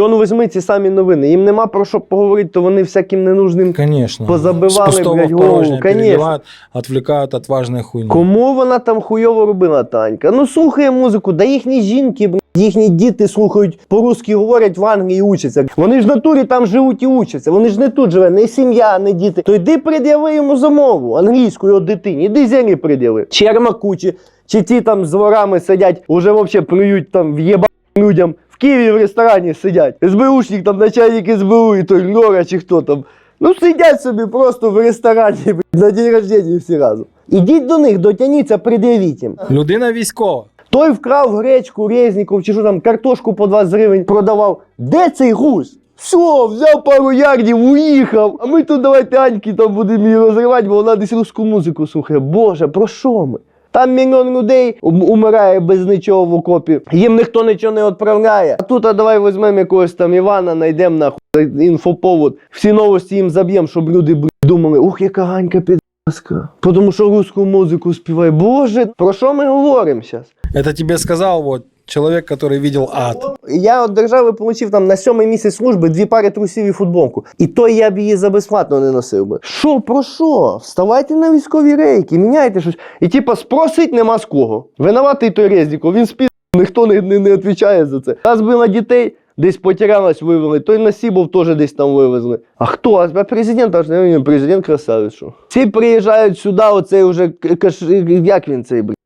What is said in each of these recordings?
Чи он візьми ці самі новини? Їм нема про що поговорити, то вони всяким ненужним. Конечно. Позабивали, блядь, голову, конечно. переливают, отвлекают от важной. Кому вона там хуйово робила, Танька? Ну слухає музику, да їхні жінки, блядь, їхні діти слухають по-русски, говорять в Англії і учаться. Вони ж в натурі там живуть і учаться. Вони ж не тут живе, не сім'я, не діти. То йди пред'яви йому замову англійську його дитині. Іди зері пред'яви. Чермаку, чи, чи ті там з ворами сидять, уже взагалі плюють там в'єба людям. Києві в ресторані сидять. СБУшник там начальник СБУ, і той Льора, чи хто там. Ну сидять собі просто в ресторані на день рождения всі разом. Ідіть до них, дотяніться, пред'явіть їм. Людина військова. Той вкрав гречку, Резніков, чи що там, картошку по 20 гривень продавав. Де цей гусь? Все, взяв пару ярдів, уїхав. А ми тут давайте Аньки там будемо її розривати, бо вона десь русську музику слухає. Боже, про що ми? Там мільйон людей умирає без нічого в окопі. Їм ніхто нічого не відправляє. А тут а давай візьмемо якогось там Івана, знайдемо нахуй інфоповод. Всі новості їм заб'ємо, щоб люди думали, ух, яка Ганька підаска. Тому що русську музику співає. Боже, про що ми говоримо зараз? Это тебе сказал вот человек, который видел ад. Я від держави отримав там на сьомий місяць служби дві пари трусів і футболку. І то я б її за безплатно не носив би. Що, про що? Вставайте на військові рейки, міняйте щось. І типа спросить нема з кого. Винуватий той Резніков, він спів, ніхто не, не, не відповідає за це. Та збила дітей, десь потерялась, вивели. Той Насібов теж десь там вивезли. А хто? А президент аж не президент красавець. Всі приїжджають сюди, оцей уже каш, як він цей, блядь,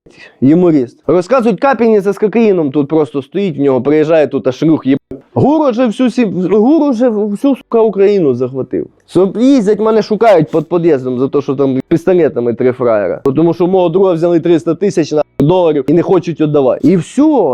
юморист. Розказують, капельниця з кокаїном тут просто стоїть в нього, приїжджає тут аж є. Гуру вже всю сі... Гуру вже всю сука Україну захватив. Со- Їздять мене шукають під під'їздом за те, що там пістолетами три фраєра. Тому що мого друга взяли 300 тисяч на доларів і не хочуть віддавати. І все.